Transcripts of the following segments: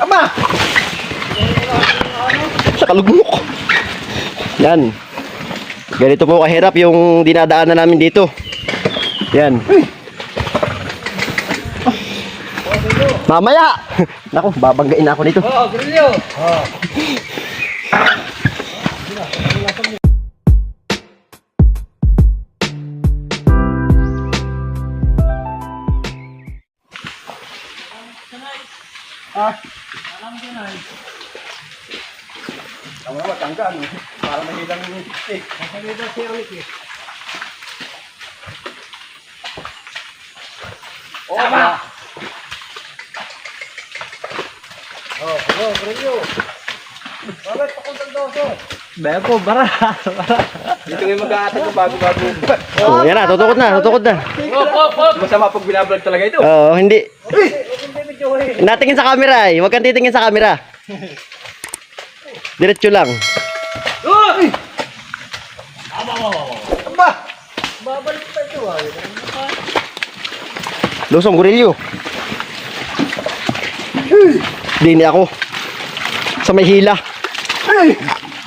Aba! Sa kalugmok. Yan. Ganito po kahirap yung dinadaanan namin dito. Yan. Mamaya! Naku, babanggain ako nito. Oo, grilyo! Tama naman, tangga, ano? Para mahilang yung stick. Masalita si Alik eh. Oh, ba? Oh, oh, grilyo. Bakit pakuntang doso? Baya po, bara. bara. Dito ngayon mag-aatag ko bago-bago. Oh, yan na, tutukod na, tutukod na. Masama pag binablog talaga ito. Oo, hindi. Natingin sa camera eh. Huwag kang titingin sa camera. Diretso lang. Aba! Lusong gorilyo. Dini ako. Sa may hila.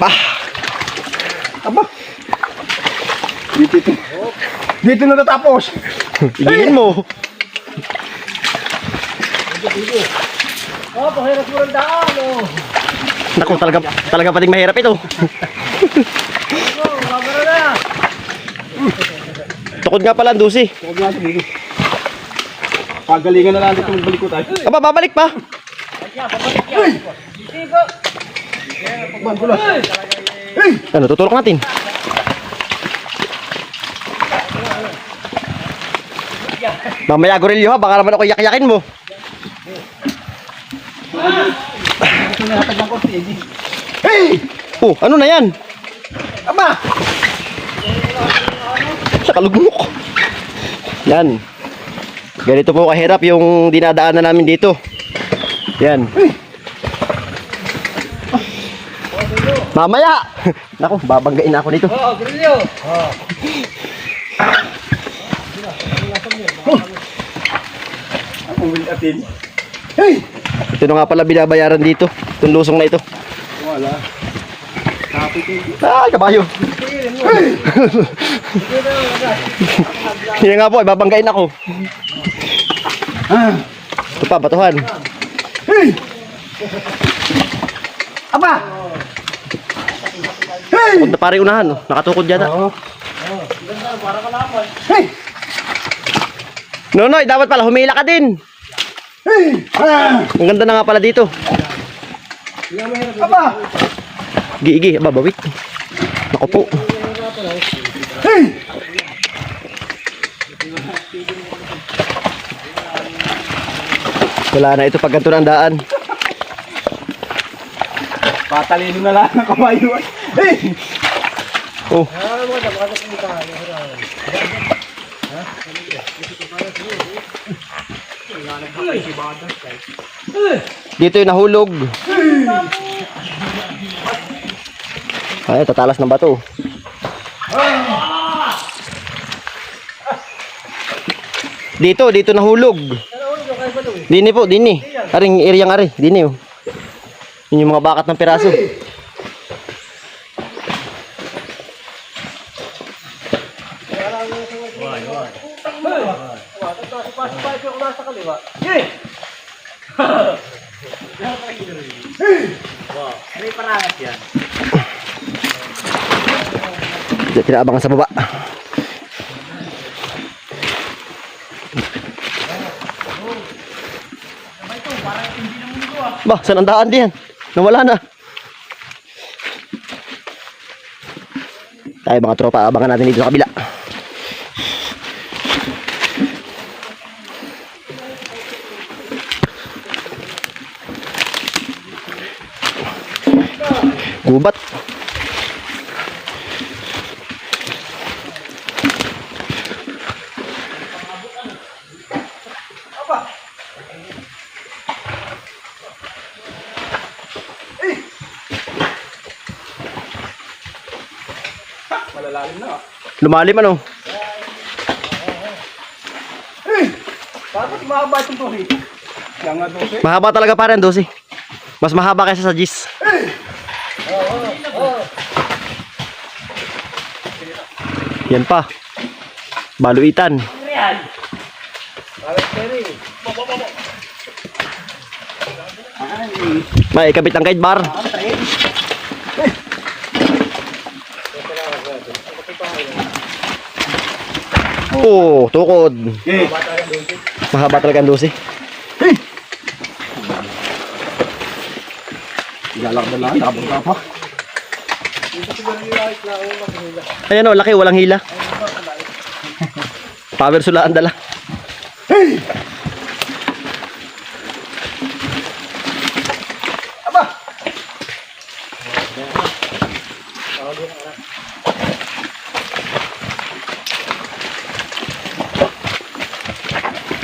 Ah, Aba! Dito ito. Dito na natapos. igilin mo. Oh, pahirap mo ng daan, oh. Naku, talaga, talaga pating mahirap ito. Na. Tukod nga pala, dusi. Huwag nga, sige. Pagalingan na lang dito magbalik ko tayo. Aba, babalik pa. Ano, tutulok natin. Mamaya gorilyo ha, baka naman ako yak-yakin mo. Hey! Oh, ano na yan? Aba! Sa kalugmok. Yan. Ganito po kahirap yung dinadaanan namin dito. Yan. Mamaya! Naku, babanggain ako nito. Oo, grilyo. Oo. Ang will atin. Hey! Na nga pala binabayaran dito. Itong lusong na ito. Wala. Ay, kabayo. Yan nga po, ibabanggain ako. Ah! Ito pa, batuhan. Hey! Aba! Hey! Huwag na pare unahan, oh. nakatukod yata. Oo. Hey! Nonoy, dapat pala humila ka din. Hey! Ah! Ang ganda na nga pala dito. Aba! Gigi, aba, bawit. Naku po. Hey! Wala na ito pag ganito ng daan. Patalino na lang ang kabayo. Hey! Oh, dito yung nahulog. Ay, tatalas ng bato. Dito, dito nahulog. Dini po, dini. Aring area nga rin, dini oh. Yun yung mga bakat ng piraso. Hindi tinaabangan sa baba. Ba, saan ang daan diyan? Nawala na. Tayo mga tropa, abangan natin dito sa kabila. Gubat. Malalalim na. Lumalim ano? Hey! Bakit mahaba itong 12. Mahaba talaga parang 12. Mas mahaba kaysa sa Gis. Yan pa. Baluitan. May ikabit ang guide bar. Oh, tukod. Mahaba talaga ang dosi. galak na lang, nakabang pa. Ayan o, laki, walang hila. Power sula ang dala.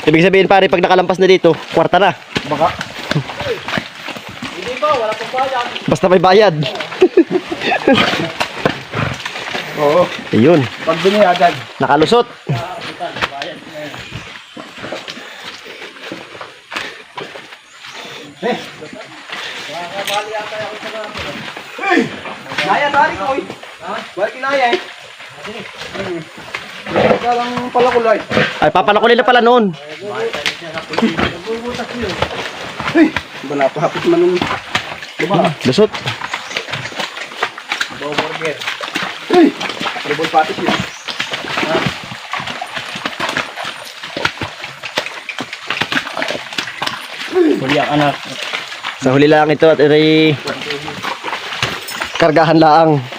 Ibig sabihin pare, pag nakalampas na dito, kwarta na. Baka. Basta may bayad. Oo. Ayun, Pag binayagan. nakalusot. Naya, tari ko eh. Ha? Balik kinaya eh. Kaya lang pala kulay. Ay, papalakulin na pala noon. Wala pa hapit man nung... Diba? Lusot. Burger. Hey! Tribal patis yun. Huli ang anak. Sa huli lang ito at ay kargahan laang.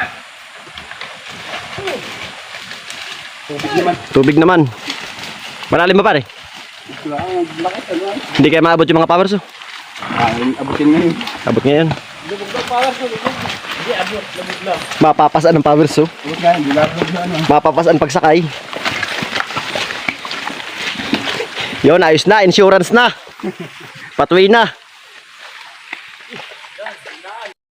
Tubig naman. Tubig naman. Malalim ba pare? Hindi kayo maabot yung mga powers oh. Ah, abutin ngayon. Abot ngayon. Mapapasan ang powers oh. Abot nga, hindi labog na ano. Mapapasan pagsakay. Yon, ayos na. Insurance na. Patway na.